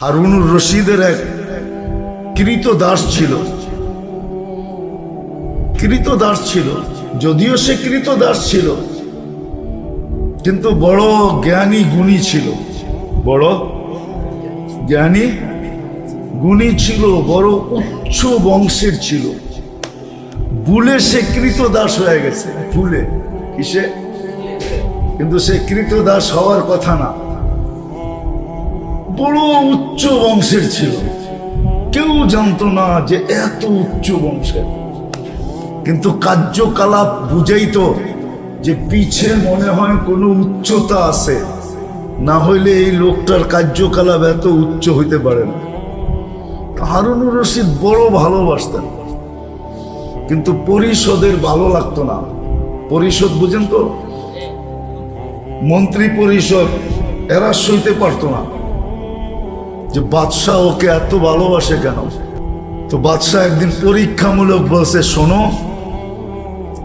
হারুনুর রশিদের এক কৃত দাস ছিল। কৃত দাস ছিল। যদিও সে কৃত দাস ছিল, কিন্তু বড় জ্ঞানী গুণী ছিল। বড় জ্ঞানী গুণী ছিল, বড় উচ্চ বংশের ছিল। ভুলে সে কৃত দাস হয়ে গেছে। ভুলে, কিসে? কিন্তু সে কৃত দাস হওয়ার কথা না। বড় উচ্চ বংশের ছিল। কেউ জানতো না যে এত উচ্চ বংশের। কিন্তু কার্যকলাপ বুঝাইতো যে পিছে মনে হয় কোনো উচ্চতা আছে। না হইলে এই লোকটার কার্যকলাপ এত উচ্চ হইতে পারে না। হারুনুর রশিদ বড় ভালোবাসতেন। কিন্তু পরিষদের ভালো লাগতো না। পরিষদ বুঝেন তো? মন্ত্রী পরিষদ এরা সইতে পারতো না। যে বাদশাহ ওকে এত ভালোবাসে কেন? তো বাদশাহ একদিন পরীক্ষামূলক বলছে, শোনো,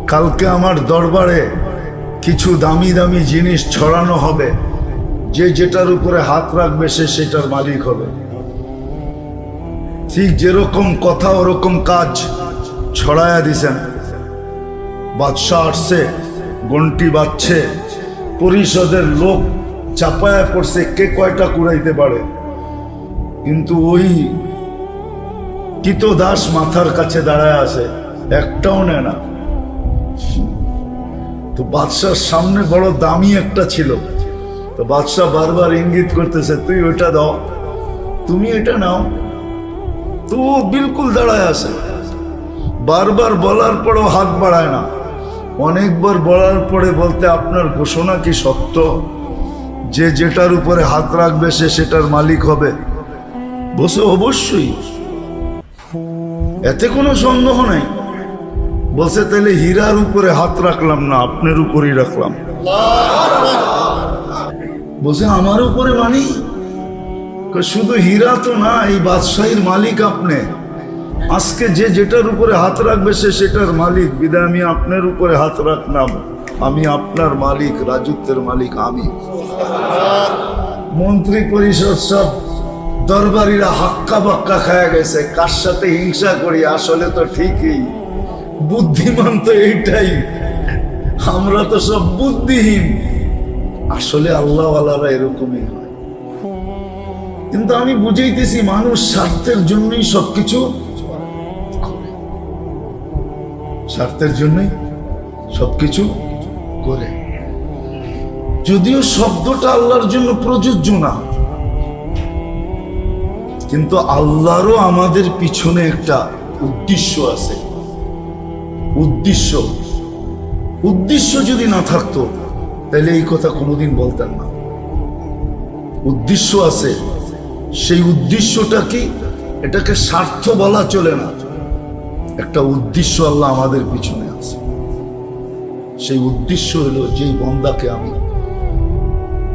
কালকে আমার দরবারে কিছু দামি দামি জিনিস ছড়ানো হবে। যে যেটার উপরে হাত রাখবে সে সেটার মালিক হবে। ঠিক যেরকম কথা, ওরকম কাজ ছড়ায়া দিছেন। বাদশাহ আসছে, গন্টি বাজছে, পরিষদের লোক চাপায়া পড়ছে, কে কয়টা কুড়াইতে পারে? কিন্তু ওই কিত দাস মাথার কাছে দাঁড়ায় আছে, একটাও নেয় না। তো বাদশার সামনে বড় দামি একটা ছিল। তো বাদশাহ বারবার ইঙ্গিত করতেছে, তুই ওইটা দাও, তুমি এটা নাও। তো বিলকুল দাঁড়ায় আছে। বারবার বলার পরও হাত বাড়ায় না। অনেকবার বলার পরে বলতে, আপনার ঘোষণা কি সত্য? যে যেটার উপরে হাত রাখবে সে সেটার মালিক হবে। বসে অবশ্যই। এতে কোনো সন্দেহ নাই। বলছে তাহলে হীরার উপরে হাত রাখলাম না, আপনার উপরেই রাখলাম। বলছে, আমার উপরে মানি? শুধু হীরা তো না, এই বাদশাহীর মালিক আপনি। আজকে যে যেটার উপরে হাত রাখবে, সে সেটার মালিক। বিদায়, আমি আপনার উপরে হাত রাখলাম। আমি আপনার মালিক, রাজত্বের মালিক, আমি। মন্ত্রী পরিষদ সব দরবারিরা হাক্কা বাক্কা খায়া গেছে, কার সাথে হিংসা করি? আসলে তো ঠিকই। বুদ্ধিমান তো এইটাই। আমরা তো সব বুদ্ধিহীন। আসলে আল্লাহওয়ালারা এরকমই হয়। কিন্তু আমি বুঝাইতেছি, মানুষ স্বার্থের জন্যই সবকিছু স্বার্থের জন্যই সবকিছু করে। যদিও শব্দটা আল্লাহর জন্য প্রযোজ্য না। কিন্তু আল্লাহরও আমাদের পিছনে একটা উদ্দেশ্য আছে। উদ্দেশ্য। উদ্দেশ্য যদি না থাকতো, তাহলে এই কথা কোনোদিন বলতেন না। উদ্দেশ্য আছে। সেই উদ্দেশ্যটা কি এটাকে স্বার্থ বলা চলে না। একটা উদ্দেশ্য আল্লাহ আমাদের পিছনে আছে। সেই উদ্দেশ্য হলো যেই বন্দাকে আমি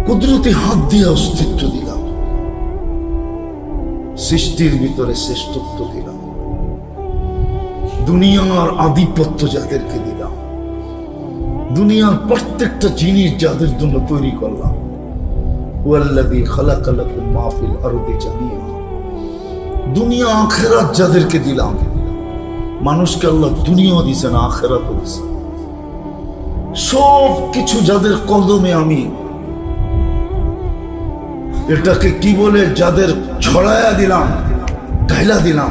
কুদরতি হাত দিয়ে অস্তিত্ব দিলাম সৃষ্টির ভিতরে শ্রেষ্ঠত্ব দিলাম। দুনিয়ার আধিপত্য যাদেরকে দিলাম। দুনিয়ার প্রত্যেকটা জিনিস যাদের জন্য তৈরি করলাম। দুনিয়া আখেরাত যাদেরকে দিলাম। মানুষকে আল্লাহ দুনিয়াও দিছে না আখেরাতও দিছে সব কিছু যাদের কদমে আমি এটাকে কি বলে? যাদের ছড়ায়া দিলাম, ঢাইলা দিলাম,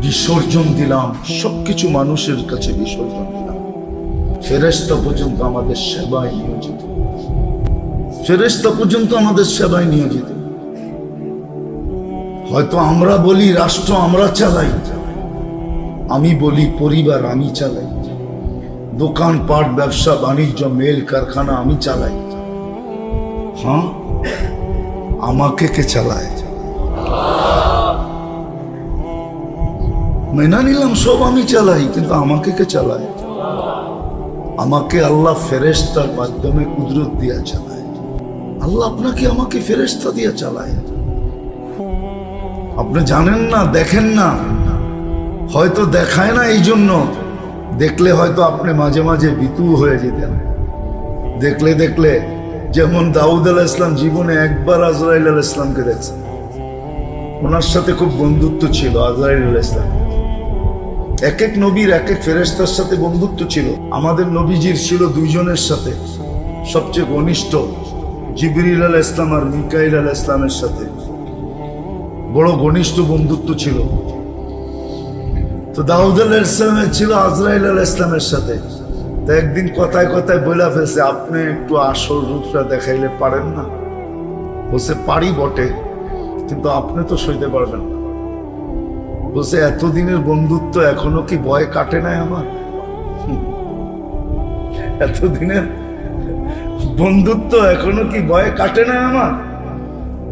বিসর্জন দিলাম, সবকিছু মানুষের কাছে বিসর্জন দিলাম। ফেরেস্তা পর্যন্ত আমাদের সেবায় নিয়োজিত। ফেরেস্তা পর্যন্ত আমাদের সেবায় নিয়োজিত। হয়তো আমরা বলি, রাষ্ট্র আমরা চালাই। আমি বলি, পরিবার আমি চালাই। দোকান পাট ব্যবসা, বাণিজ্য, মেল, কারখানা আমি চালাই। হ্যাঁ? আমাকে কে চালায়? মেনা নিলাম, সব আমি চালাই, কিন্তু আমাকে কে চালায়? আমাকে আল্লাহ ফেরেস্তার মাধ্যমে কুদরত দিয়া চালায়। আল্লাহ আপনাকে আমাকে ফেরেস্তা দিয়া চালায়। আপনি জানেন না, দেখেন না? হয়তো দেখায় না এই জন্য দেখলে হয়তো আপনি মাঝে মাঝে বিতু হয়ে যেতেন। দেখলে দেখলে যেমন দাউদ আলাহ ইসলাম জীবনে একবার আজরাইল আল ইসলামকে দেখছেন ওনার সাথে খুব বন্ধুত্ব ছিল আজরাইল আল ইসলাম এক এক নবীর এক এক ফেরেস্তার সাথে বন্ধুত্ব ছিল। আমাদের নবীজির ছিল দুইজনের সাথে। সবচেয়ে ঘনিষ্ঠ জিবরিল আল ইসলাম আর মিকাইল আল ইসলামের সাথে। বড় ঘনিষ্ঠ বন্ধুত্ব ছিল। তো দাউদ আল ইসলামের ছিল আজরাইল আল ইসলামের সাথে। তো একদিন কথায় কথায় বলে ফেলছে, আপনি একটু আসল রূপটা দেখাইলে পারেন না? বলছে, পারি বটে, কিন্তু আপনি তো সইতে পারবেন না। বলছে, এতদিনের বন্ধুত্ব এখনও কি ভয় কাটে নাই আমার? এতদিনের বন্ধুত্ব এখনও কি ভয় কাটে না আমার?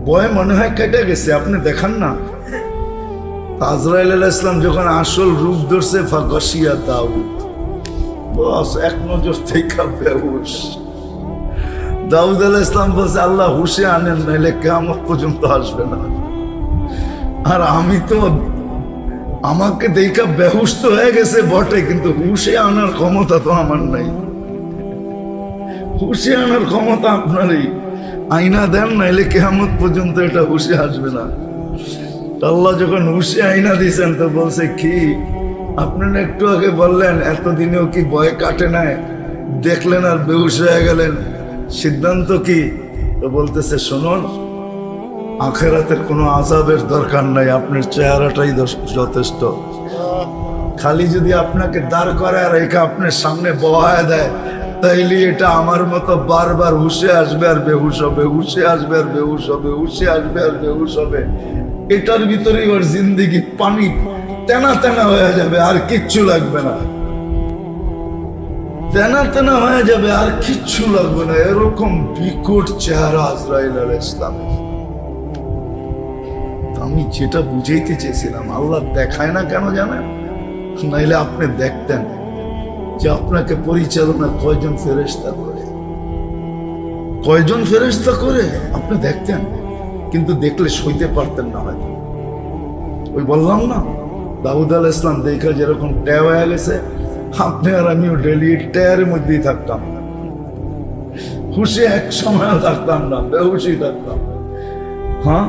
ভয় মনে হয় কেটে গেছে, আপনি দেখান না। আজরাইল ইসলাম যখন আসল রূপ ধরছে ফাগসিয়া দাউদ বস, এক নজর থেকে বেহুশ। দাউদ আলাহ ইসলাম বলছে, আল্লাহ হুশে আনেন, নাইলে কেমন পর্যন্ত আসবে না। আর আমি তো আমাকে দেখা বেহুশ তো হয়ে গেছে বটে, কিন্তু হুশে আনার ক্ষমতা তো আমার নাই। হুশে আনার ক্ষমতা আপনারই। আইনা দেন, নাইলে কেমন পর্যন্ত এটা হুশে আসবে না। আল্লাহ যখন হুশে আইনা দিয়েছেন, তো বলছে, কি? আপনারা একটু আগে বললেন, এতদিনেও কি ভয় কাটে নাই? দেখলেন আর বেহুশ হয়ে গেলেন। সিদ্ধান্ত কি? তো বলতেছে, শুনুন, আখেরাতের কোনো আজাবের দরকার নাই, আপনার চেহারাটাই যথেষ্ট। খালি যদি আপনাকে দাঁড় করে আর একে আপনার সামনে বহায় দেয়, তাইলে এটা আমার মতো বারবার হুসে আসবে আর বেহুশ হবে, হুশে আসবে আর বেহুশ হবে, হুশে আসবে আর বেহুশ হবে। এটার ভিতরেই ওর জিন্দিগি পানি। তেনা তেনা হয়ে যাবে, আর কিচ্ছু লাগবে না। তেনা তেনা হয়ে যাবে, আর কিচ্ছু লাগবে না। এরকম বিকট চেহারা আজরাইল আল ইসলামের। আমি যেটা বুঝাইতে চেয়েছিলাম, আল্লাহ দেখায় না কেন জানেন? নাইলে আপনি দেখতেন যে আপনাকে পরিচালনা কয়জন ফেরেস্তা করে। কয়জন ফেরেস্তা করে? আপনি দেখতেন, কিন্তু দেখলে সইতে পারতেন না হয়তো। ওই বললাম না। দাউদ আল ইসলাম দেখা যেরকম ট্যাব হয়ে গেছে, আপনি আর আমিও ডেলি ট্যারের মধ্যেই থাকতাম। হুশে এক সময়ও থাকতাম না, বেহুশই থাকতাম। হ্যাঁ?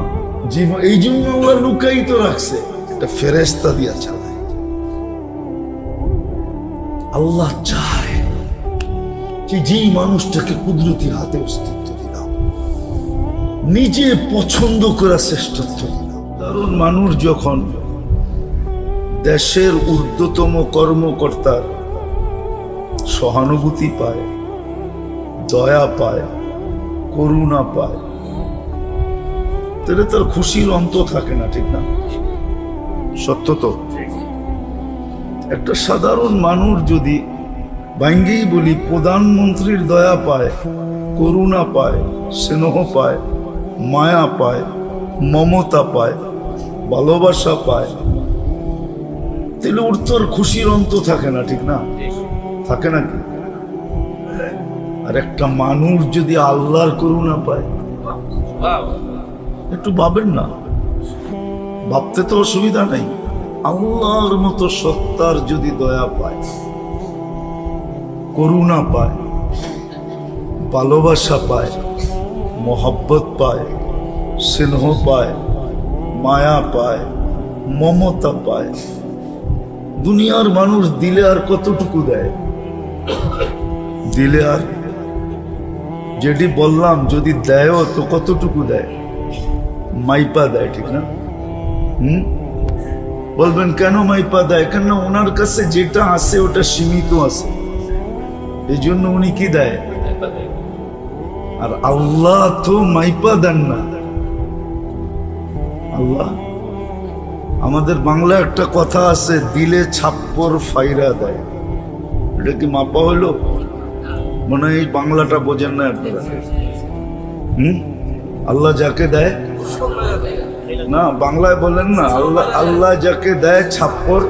জীবন এই জন্য আল্লাহ লুকাই তো রাখছে। এটা ফেরেস্তা দিয়া চালায়। আল্লাহ চায় যে যেই মানুষটাকে কুদরতি হাতে অস্তিত্ব দিলাম, নিজে পছন্দ করা শ্রেষ্ঠত্ব দিলাম। কারণ মানুষ যখন দেশের ঊর্ধ্বতম কর্মকর্তার সহানুভূতি পায়, দয়া পায়, করুণা পায়। তাহলে তার খুশির অন্ত থাকে না, ঠিক না? সত্য তো? একটা সাধারণ মানুষ যদি ভাঙ্গেই বলি প্রধানমন্ত্রীর দয়া পায়, করুণা পায়, স্নেহ পায়, মায়া পায়, মমতা পায়, ভালোবাসা পায় তাহলে ওর তো আর খুশির অন্ত থাকে না ঠিক না? থাকে নাকি আর একটা মানুষ যদি আল্লাহর করুণা পায় একটু ভাবেন না। ভাবতে তো অসুবিধা নেই। আল্লাহর মতো সত্তার যদি দয়া পায় করুণা পায় ভালোবাসা পায় মোহব্বত পায় স্নেহ পায় মায়া পায় মমতা পায় দুনিয়ার মানুষ দিলে আর কতটুকু দেয়? দিলে আর যেটি বললাম, যদি দেয়ও তো কতটুকু দেয়? মাইপা দেয়, ঠিক না? হুম? বলবেন, কেন মাইপা দেয়? কেন ওনার কাছে যেটা আছে, ওটা সীমিত আছে। এই জন্য উনি কি দেয়? আর আল্লাহ তো মাইপা দেন না। আল্লাহ আমাদের বাংলা একটা কথা আছে, দিলে ছাপ্পর ফাইরা দেয়। এটা কি মাপা হলো? মনে হয় এই বাংলাটা বোঝেন না আপনারা। হুম? আল্লাহ যাকে দেয়? না, বাংলায় বলেন না, আল্লাহ আল্লাহ যাকে দেয় ছাপ্পর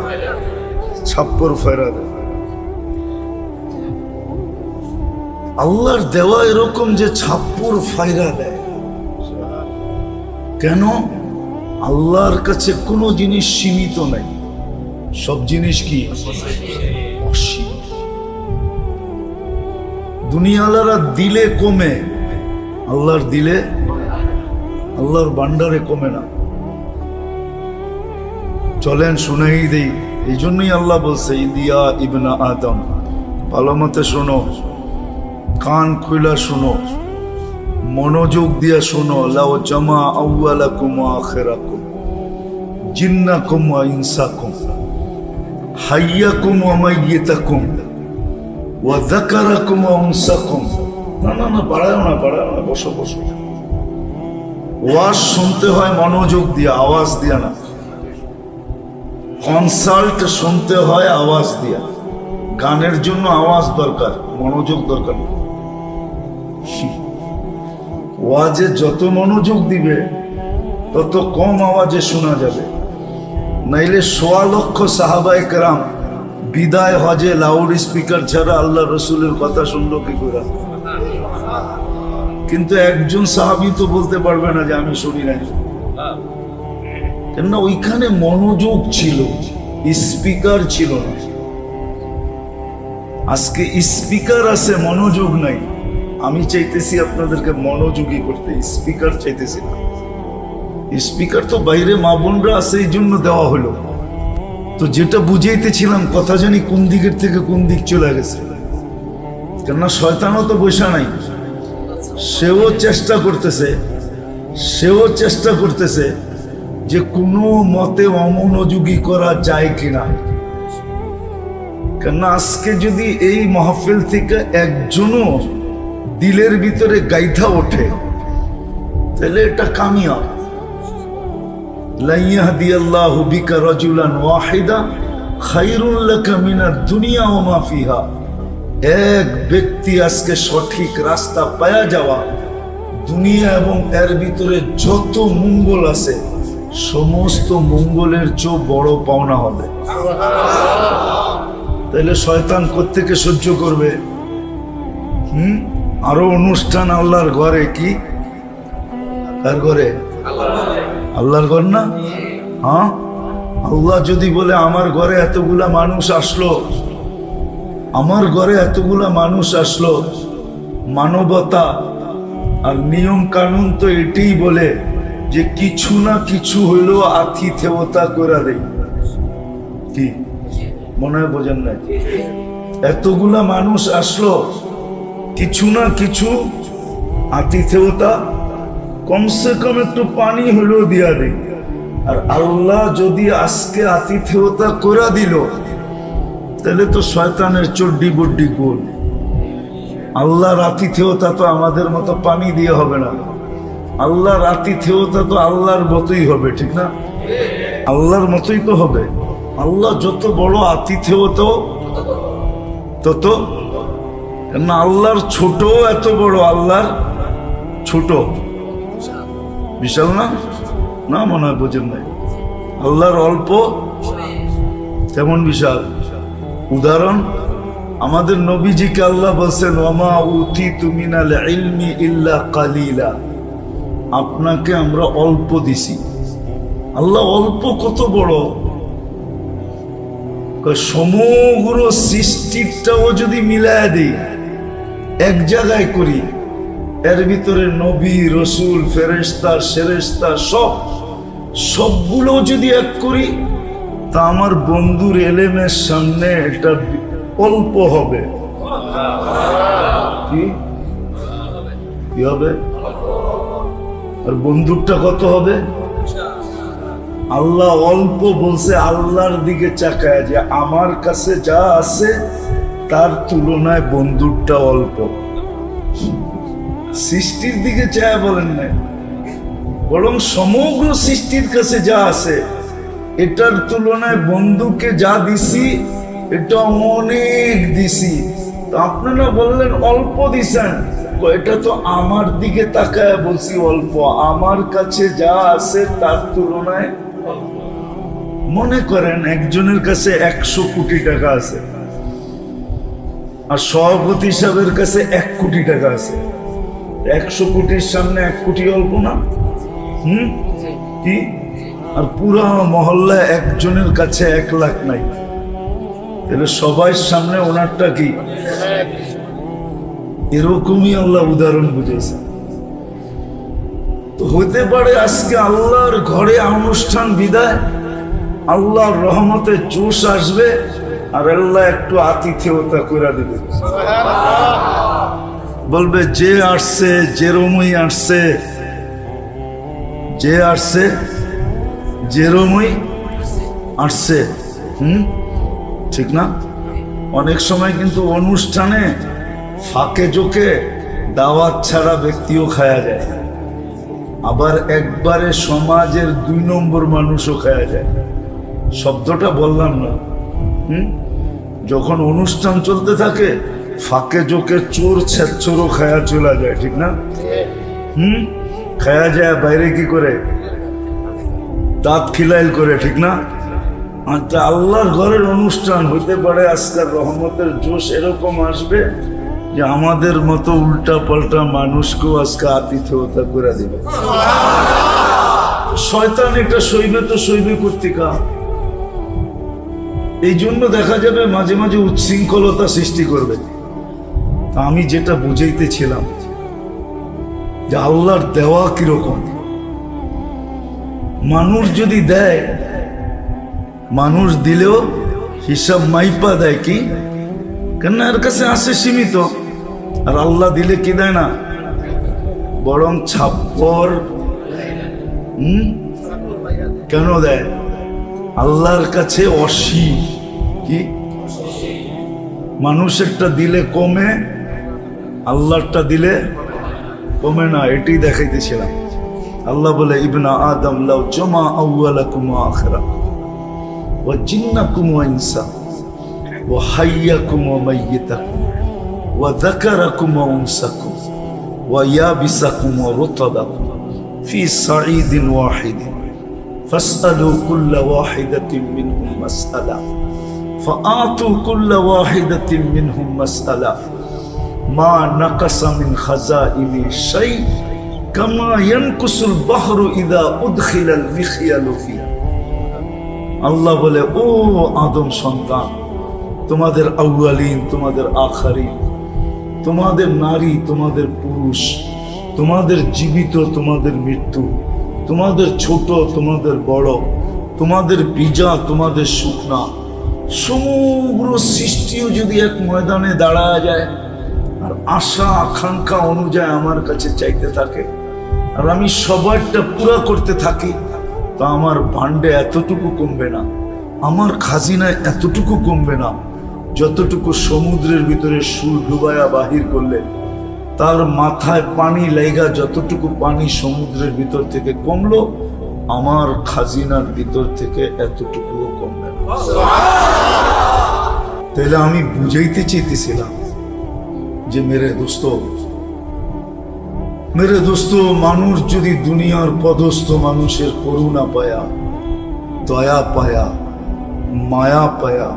ছাপ্পর ফেরা দেয়। আল্লাহর দেওয়া এরকম যে ছাপ্পর ফায়রা দেয়। কেন? আল্লাহর কাছে কোনো জিনিস সীমিত নাই। সব জিনিস কি? দুনিয়ালারা দিলে কমে, আল্লাহর দিলে, আল্লাহর বান্ডারে কমে না। চলেন শুনেই দেই, এই জন্যই আল্লাহ বলছে, ইদিয়া ইবনা আদম, ভালো মতে শোনো, কান খুলা শোনো। মনোযোগ দিয়া শোনো, লাও জামা আউয়ালাকুম ওয়া আখিরাকুম, জিন্নাকুম ইনসাকুম, হাইয়াকুম ওয়া মাইয়িতাকুম, ওয়া যাকারাকুম উনসাকুম। না না না বাড়াও না বাড়াও না, বসো বসো। ওয়াজ শুনতে হয়, মনোযোগ দিয়া, আওয়াজ দিয়া না। কনসাল্ট শুনতে হয়, আওয়াজ দিয়া। গানের জন্য আওয়াজ দরকার, মনোযোগ দরকার। ওয়াজে যত মনোযোগ দিবে, তত কম আওয়াজে শোনা যাবে। নাইলে সোয়া লক্ষ সাহাবাই কেরাম বিদায় হজে লাউড স্পিকার ছাড়া আল্লাহ রসুলের কথা শুনলো কি করে? কিন্তু একজন সাহাবি তো বলতে পারবে না যে আমি শুনি নাই। কেননা ওইখানে মনোযোগ ছিল স্পিকার ছিল না। আজকে স্পিকার আছে, মনোযোগ নাই। আমি চাইতেছি আপনাদেরকে মনোযোগী করতে, স্পিকার চাইতেছি না। স্পিকার তো বাইরে মা বোনরা আছে, এই জন্য দেওয়া হলো। তো যেটা বুঝাইতেছিলাম, কথা জানি কোন দিকের থেকে কোন দিক চলে গেছে। কেননা শয়তানও তো বৈশা নাই। সেও চেষ্টা করতেছে, সেও চেষ্টা করতেছে যে কোনো মতে অমনোযোগী করা যায় কিনা। কেননা আজকে যদি এই মাহফিল থেকে একজনও দিলের ভিতরে গাইথা ওঠে। তাহলে এটা কামিয়াব। লাইয়াহদি আল্লাহু বিকা রাজুলান ওয়াহিদা খাইরুল লাকা দুনিয়া ওয়া মা ফিহা। এক ব্যক্তি আজকে সঠিক রাস্তা পায়া যাওয়া, দুনিয়া এবং এর ভিতরে যত মঙ্গল আছে, সমস্ত মঙ্গলের চেয়েও বড় পাওনা হবে। তাহলে শয়তান কোত্থেকে সহ্য করবে? হুম? আরও অনুষ্ঠান আল্লাহর ঘরে কি? কার ঘরে? আল্লাহর ঘর না? হ্যাঁ? আল্লাহ যদি বলে আমার ঘরে এতগুলা মানুষ আসলো, আমার ঘরে এতগুলা মানুষ আসলো, মানবতা আর নিয়ম কানুন তো এটাই বলে যে কিছু না কিছু হইলেও আতিথেয়তা করে দেয় কি? মনে হয় বোঝেন না এতগুলা মানুষ আসলো কিছু না কিছু আতিথেয়তা কমসে কম একটু পানি হলেও দিয়া দেয় আর আল্লাহ যদি আজকে আতিথেয়তা করে দিল, তাহলে তো শয়তানের চড্ডি বড্ডি গোল। আল্লাহর আতিথেয়তা তো আমাদের মতো পানি দিয়ে হবে না। আল্লাহর আতিথেয়তা তো আল্লাহর মতোই হবে, ঠিক না? আল্লাহর মতোই তো হবে। আল্লাহ যত বড় আতিথেয়তা, তত না, আল্লাহর ছোট এত বড়, আল্লাহর ছোট। বিশাল না? না, মনে হয় বোঝেন নাই। আল্লাহর অল্প, তেমন বিশাল। উদাহরণ, আমাদের নবীজিকে আল্লাহ বলছেন ওমা উতি তুমিনাল ইলমি কালিলা। আপনাকে আমরা অল্প দিছি। আল্লাহ অল্প কত বড়? সমগ্র সৃষ্টিটাও যদি মিলায় দিই। এক জায়গায় করি, এর ভিতরে নবী, রসুল ফেরেস্তা সেরেস্তা সব, সবগুলো যদি এক করি, তা আমার বন্ধুর এলেমের সামনে এটা অল্প হবে। কি? হবে? আর বন্দুকটা কত হবে? আল্লাহ অল্প বলছে, আল্লাহর দিকে চাকায় যে আমার কাছে যা আছে তার তুলনায় বন্দুকটা অল্প। সৃষ্টির দিকে চায় বলেন না বরং সমগ্র সৃষ্টির কাছে যা আছে, এটার তুলনায় বন্ধুকে যা দিছি এটা অনেক দিছি। আপনারা বললেন অল্প দিছেন। এটা তো আমার দিকে তাকায় বলছি অল্প। আমার কাছে যা আছে তার তুলনায় মনে করেন একজনের কাছে একশো কোটি টাকা আছে। আর সভাপতি সাহেবের কাছে এক কোটি টাকা আছে। একশো কোটির সামনে এক কোটি অল্প না? হুম? কি? আর পুরা মহল্লা একজনের কাছে এক লাখ নাই। তাহলে সবার সামনে ওনারটা কি? এরকমই আল্লাহ উদাহরণ বুঝেছে। তো হতে পারে আজকে আল্লাহর ঘরে অনুষ্ঠান বিদায় আল্লাহর রহমতে জোশ আসবে আর আল্লাহ একটু আতিথেয়তা করে দিবে। বলবে, যে আসছে যেরমই আসছে। যে আসছে যেরমই আসছে। হুম? ঠিক না? অনেক সময় কিন্তু অনুষ্ঠানে ফাঁকে জোকে দাওয়াত ছাড়া ব্যক্তিও খায়া যায়। আবার একবারে সমাজের দুই নম্বর মানুষও খায়া যায়। শব্দটা বললাম না। যখন অনুষ্ঠান চলতে থাকে ফাঁকে জোকে চোর ছেচ্চোরও খায়া চলা যায় ঠিক না? হুম? খায়া যায় বাইরে কি করে? দাঁত খিলাইল করে ঠিক না? আচ্ছা আল্লাহর ঘরের অনুষ্ঠান হইতে পারে আজকের রহমতের জোশ এরকম আসবে যে আমাদের মতো উল্টা পাল্টা মানুষকেও আজকে আতিথেয়তা করে দিবে। শয়তান এটা সইবে তো সইবে কর্তিকা। এই জন্য দেখা যাবে মাঝে মাঝে উচ্ছৃঙ্খলতা সৃষ্টি করবে। আমি যেটা বুঝাইতেছিলাম যে আল্লাহর দেওয়া কীরকম। মানুষ যদি দেয়, মানুষ দিলেও হিসাব মাইপা দেয় কি? কেন এর কাছে আসে সীমিত, আর আল্লাহ দিলে কি দেয় না? বরং ছাপ্পর কেন দেয়? আল্লাহর কাছে অসীম। কি? মানুষেরটা দিলে কমে, আল্লাহরটা দিলে কমে না, এটাই দেখাইতেছিলাম। আল্লাহ বলে, ইবনা আদম লাউ জমা আউয়ালাকুম ওয়া আখরা ও জিন্নাকুম ওয়া ইনসা ও হাইয়া ওয়া হাইয়াকুম ওয়া মাইয়িতাকুম ওয়া যাকারাকুম ওয়া উনসাকুম ওয়া ইয়াবিসাকুম ওয়া রুতাবাকুম ফি সাঈদিন ওয়াহিদিন। فاسألوا كل واحدة منهم مسألة فآتوا كل واحدة منهم مسألة ما نقص من خزائن شيء كما ينقص البحر إذا أدخل المخيل فيه আল্লাহ বলে ও আদম সন্তান তোমাদের আউয়ালিন তোমাদের আখারিন তোমাদের নারী তোমাদের পুরুষ তোমাদের জীবিত তোমাদের মৃত্যু তোমাদের ছোট, তোমাদের বড়, তোমাদের বিজা, তোমাদের শুকনা, সমগ্র সৃষ্টিও যদি এক ময়দানে দাঁড়া যায়, আর আশা, আকাঙ্ক্ষা অনুযায়ী আমার কাছে চাইতে থাকে, আর আমি সবারটা পুরা করতে থাকি, তা আমার ভান্ডে এতটুকু কমবে না, আমার খাজিনায় এতটুকু কমবে না, যতটুকু সমুদ্রের ভিতরে সুর ডুবায়া বাহির করলে তার মাথায় পানি লাইগা যতটুকু পানি সমুদ্রের ভিতর থেকে কমলো, আমার খাজিনার ভিতর থেকে এতটুকুও কমবে তাহলে আমি বুঝাইতে চেয়েছিলাম যে, মেরে দোস্ত মেরে দোস্ত, মানুষ যদি দুনিয়ার পদস্থ মানুষের করুণা পায়া, দয়া পায়া, মায়া পায়া,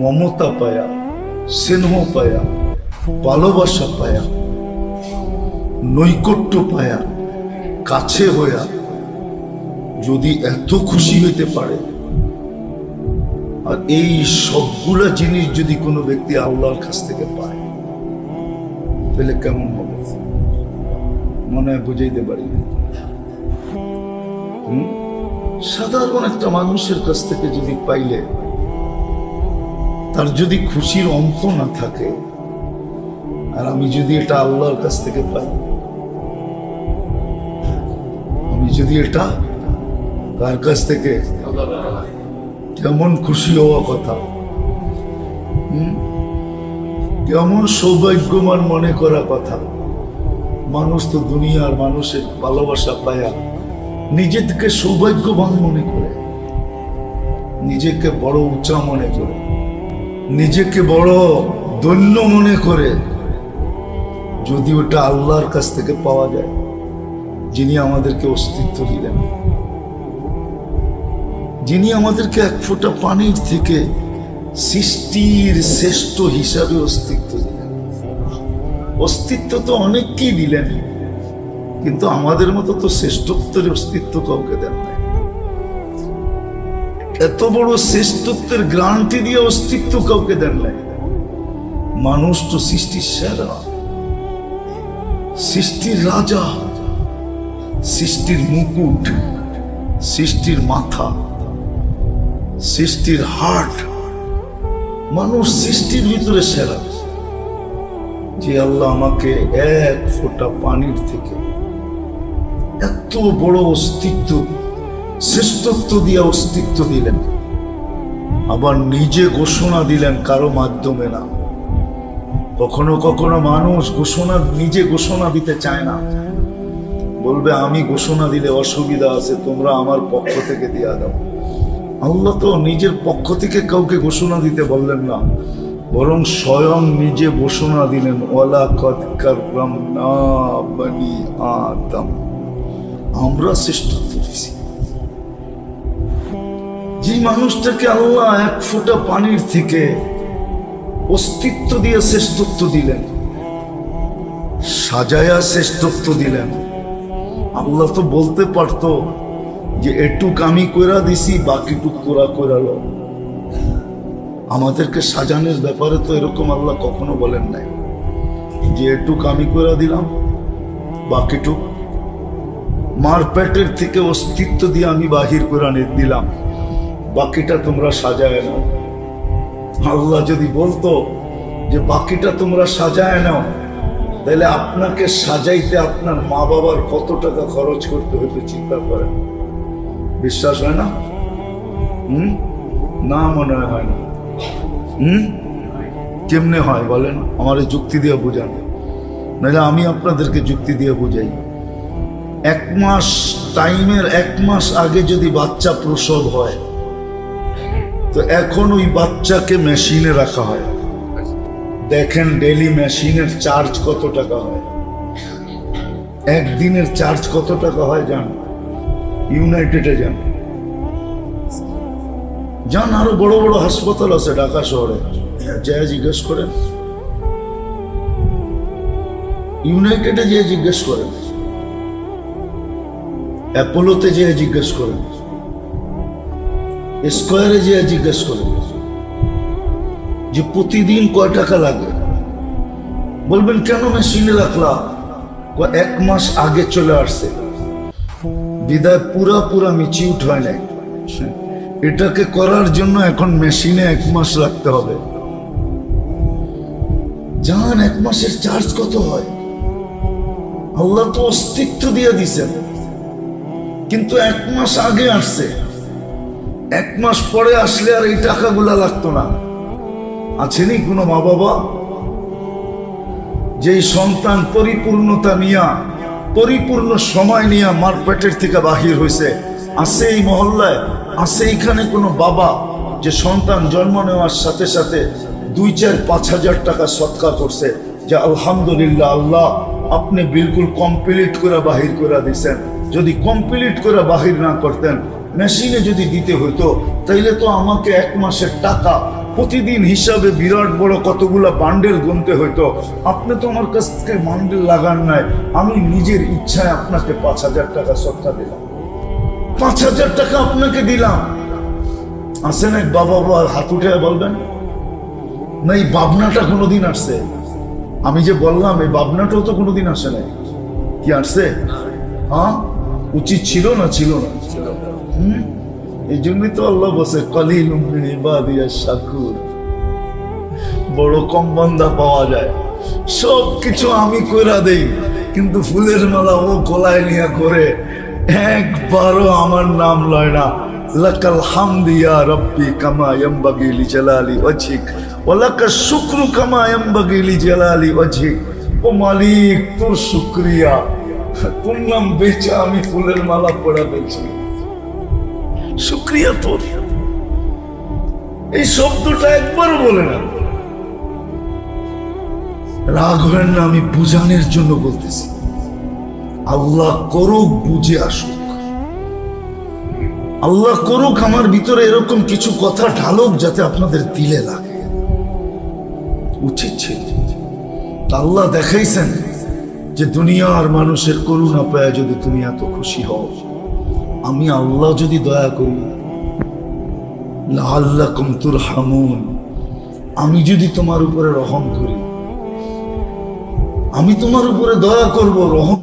মমতা পায়া, স্নেহ পায়া ভালোবাসা পায়া, নৈকট্য পায়া, কাছে হইয়া যদি এত খুশি হইতে পারে। আর এই সবগুলা জিনিস যদি কোনো ব্যক্তি আল্লাহর কাছ থেকে পায়, তাহলে কেমন হবে? মনে হয় বুঝাইতে পারি? সাধারণ একটা মানুষের কাছ থেকে যদি পাইলে, তার যদি খুশির অন্ত না থাকে আর আমি যদি এটা আল্লাহর কাছ থেকে পাই, আমি যদি এটা কার কাছ থেকে কেমন খুশি হওয়া কথা কেমন সৌভাগ্যবান মনে করা কথা, মানুষ তো দুনিয়ার মানুষের ভালোবাসা পায়া নিজেকে সৌভাগ্যবান মনে করে, নিজেকে বড় উঁচা মনে করে, নিজেকে বড় দৈন্য মনে করে যদি ওটা আল্লাহর কাছ থেকে পাওয়া যায়, যিনি আমাদেরকে অস্তিত্ব দিলেন। যিনি আমাদেরকে এক ফোঁটা পানির থেকে সৃষ্টির শ্রেষ্ঠ হিসাবে অস্তিত্ব দিলেন। অস্তিত্ব তো অনেককেই দিলেন, কিন্তু আমাদের মতো তো শ্রেষ্ঠত্বের অস্তিত্ব কাউকে দেন নাই। এত বড় শ্রেষ্ঠত্বের গ্রান্টি দিয়ে অস্তিত্ব কাউকে দেন নাই। মানুষ তো সৃষ্টির সেরা। সৃষ্টির রাজা, সৃষ্টির মুকুট, সৃষ্টির মাথা, সৃষ্টির হার্ট মানুষ সৃষ্টির ভিতরে সেরা। যে আল্লাহ আমাকে এক ফোঁটা পানির থেকে এত বড় অস্তিত্ব, শ্রেষ্ঠত্ব দিয়ে অস্তিত্ব দিলেন, আবার নিজে ঘোষণা দিলেন কারও মাধ্যমে না। কখনো কখনো মানুষ ঘোষণা, নিজে ঘোষণা দিতে চায় না। বলবে, আমি ঘোষণা দিলে অসুবিধা আছে, তোমরা আমার পক্ষ থেকে দিয়া দাও। আল্লাহ তো নিজের পক্ষ থেকে কাউকে ঘোষণা দিতে বললেন না, বরং স্বয়ং নিজে ঘোষণা দিলেন ওলা আদম। আমরা শ্রেষ্ঠত্ব দিছি। যে মানুষটাকে আল্লাহ এক ফোঁটা পানির থেকে অস্তিত্ব দিয়ে শ্রেষ্ঠত্ব দিলেন। সাজায়া শ্রেষ্ঠত্ব দিলেন। আল্লাহ তো বলতে পারতো যে, এটুক আমি কইরা দিছি, বাকিটুক তোরা কইরালো আমাদেরকে সাজানোর ব্যাপারে তো এরকম আল্লাহ কখনো বলেন নাই। যে, এটুক আমি কইরা দিলাম, বাকিটুক মার পেটের থেকে অস্তিত্ব দিয়ে আমি বাহির করে দিলাম। বাকিটা তোমরা সাজায় নাও। আল্লাহ যদি বলতো যে বাকিটা তোমরা সাজায় নাও, তাহলে আপনাকে সাজাইতে আপনার মা বাবার কত টাকা খরচ করতে হতো চিন্তা করেন বিশ্বাস হয় না? হুম? না মনে হয় না। হুম? কেমনে হয় বলেন? আমার যুক্তি দিয়ে বোঝান। নাহলে আমি আপনাদেরকে যুক্তি দিয়ে বোঝাই। এক মাস টাইমের এক মাস আগে যদি বাচ্চা প্রসব হয় তো এখন ওই বাচ্চাকে মেশিনে রাখা হয়। দেখেন ডেলি মেশিনের চার্জ কত টাকা হয়। একদিনের চার্জ কত টাকা হয় জান? ইউনাইটেডে যান যান আরও বড় বড় হাসপাতাল আছে ঢাকা শহরে। যা জিজ্ঞেস করেন। ইউনাইটেডে যেয়ে জিজ্ঞেস করেন। অ্যাপোলোতে যেয়ে জিজ্ঞেস করেন। স্কোয়ারে যেয়ে জিজ্ঞেস করেন যে প্রতিদিন কয় টাকা লাগে? বলবেন, কেন মেশিনে রাখলা কয়, এক মাস আগে চলে আসছে। বিদায় পুরা পুরা মিচিউট হয় নাই। এটাকে করার জন্য এখন মেশিনে এক মাস রাখতে হবে। জান, এক মাসের চার্জ কত হয়? আল্লাহ তো অস্তিত্ব দিয়ে দিছেন কিন্তু এক মাস আগে আসছে। এক মাস পরে আসলে আর এই টাকাগুলা লাগতো না। আছেনি কোনো মা বাবা যেই সন্তান পরিপূর্ণতা নিয়া, পরিপূর্ণ সময় নিয়ে মার পেটের থেকে বাহির হয়েছে আছে এই মহল্লায়, আছে এইখানে কোনো বাবা যে সন্তান জন্ম নেওয়ার সাথে সাথে দুই চার পাঁচ হাজার টাকা সৎকা করছে, যে আলহামদুলিল্লাহ আল্লাহ আপনি বিলকুল কমপ্লিট করে বাহির করে দিছেন। যদি কমপ্লিট করে বাহির না করতেন মেশিনে যদি দিতে হতো তাইলে তো আমাকে এক মাসের টাকা প্রতিদিন হিসাবে বিরাট বড় কতগুলা বান্ডেল গুনতে হইতো। আপনি তো আমার কাছ থেকে বান্ডেল লাগান নাই। আমি নিজের ইচ্ছায় আপনাকে পাঁচ হাজার টাকা সত্তা দিলাম। পাঁচ হাজার টাকা আপনাকে দিলাম। আসেন এক বাবা বাবা, হাত উঠে বলবেন? না, এই ভাবনাটা কোনোদিন আসছে। আমি যে বললাম, এই ভাবনাটাও তো কোনোদিন আসে নাই। কি আসছে? হ্যাঁ? উচিত ছিল না ছিল না। এই জন্যই তো আল্লাহ বসে কালিল শাকুর বড় কম বান্দা পাওয়া যায়। সব কিছু আমি কইরা দেই, কিন্তু ফুলের মালা ও গলায় নিয়ে করে একবারও আমার নাম লয় না। লাকাল হামদিয়া রব্বি কামা ইয়ামবাগি লি জালালি ওয়াজহিক, ওয়া লাকা শুকরু কামা ইয়ামবাগি লি জালালি ওয়াজহিক। ও মালিক, তোর শুক্রিয়া। নাম বেচে আমি ফুলের মালা পড়া পেয়েছি শুক্রিয়া তোর। এই শব্দটা একবারও বলে না। হবেন না, আমি বুঝানোর জন্য বলতেছি। আল্লাহ করুক, বুঝে আসুক। আল্লাহ করুক, আমার ভিতরে এরকম কিছু কথা ঢালুক যাতে আপনাদের দিলে লাগে। উচিত ছিল। আল্লাহ দেখাইছেন যে দুনিয়ার মানুষের করুণা পায় যদি তুমি এত খুশি হও। আমি আল্লাহ যদি দয়া করি আল্লাহ কমতুর হামুন আমি যদি তোমার উপরে রহম করি, আমি তোমার উপরে দয়া করব, রহম